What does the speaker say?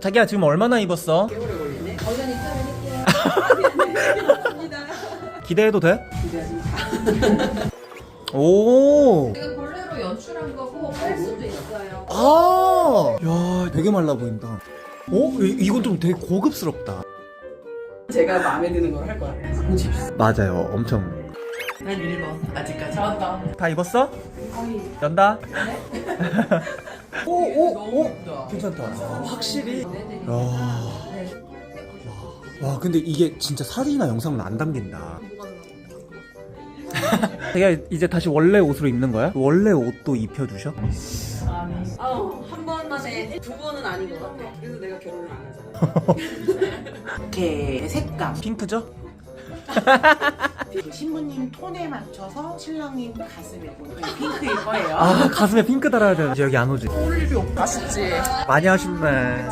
자기야 지금 얼마나 입었어? 오래 걸리네. 어전 입사할게요. 감사합니다. 기대해도 돼? 오. 제가 본래로 연출한 거고 뺄 수도 있어요. 아. 야, 되게 말라 보인다. 어? 이- 이건 좀 되게 고급스럽다. 제가 마음에 드는 걸 할 거야. 보십시오. 맞아요. 엄청. 난 1번. 아직까지. 잘한다. 다 입었어? 거의 연다. 오, 오, 오. 괜찮다. 아, 확실히. 야. 네. 와, 근데 이게 진짜 사진이나 영상은 안 담긴다. 자기가 이제 다시 원래 옷으로 입는 거야? 원래 옷도 입혀주셔? 아니. 어, 한 번만에 두 번은 아닌 것 같아. 그래서 내가 결혼을 안 하잖아. 이렇게 색감. 핑크죠? 그 신부님 톤에 맞춰서 신랑님 가슴에 보는 핑크일 거예요. 아, 가슴에 핑크 달아야 되는데 여기 안 오지. 없다. 아쉽지. 많이 하셨네.